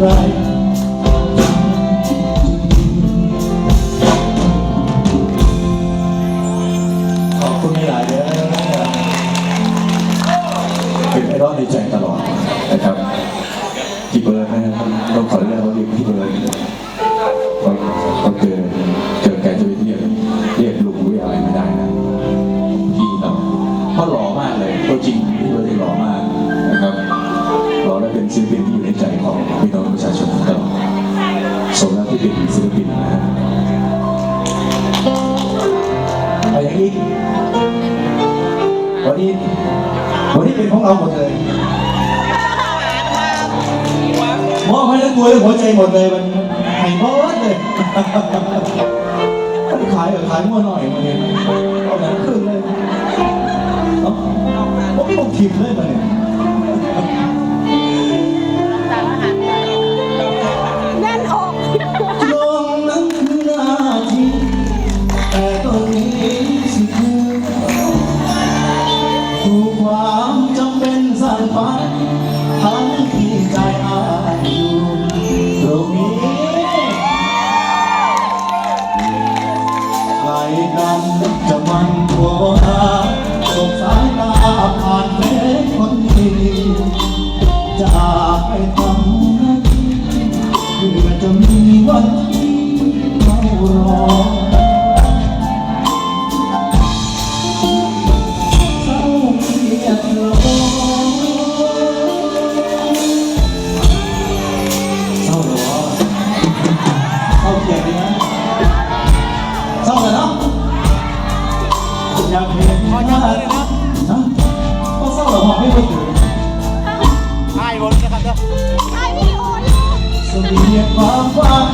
ขอบคุณหลายเยอะเป็นไอดอลในใจตลอดนะครับพี่เบิร์ดนะครับต้องขอเรียกว่าเรียกพี่เบิร์ดตอนตเจอเจอแกจะไปเรียกเรียกลุงหรืออะไรไม่ได้นะพี่แบบเขาหล่อมากเลยตัวจริงพี่เบิร์ดหล่อมากนะครับหล่อและเป็นศิลปินที่อยู่ในใจของพี่น้อง ป็นศิลปินนะฮะเอาอย่างนี้วันนี้วันนี้เป็นของเราหมดเลยมอบให้ทั้งตัวและหัวใจหมดเลยมันให้หมดเลยขายกับขายมั่วหน่อยมาเนี่ยเอาหนังครึ่งเลยเนาะผมไม่ต้องทิมเลยมาเนี่ันจะมันโทรหาสบสายตาผ่านเพชคนดีจากไปทำหน้าที่เพื่อจะมีวันที่เรารอ อยากเห็นหน้าฮะก็เศร้าเหรอมองไม่รู้ถึงใช่บนนะครับเด้อถ่ายวิดีโออยู่เสบียงความหวัง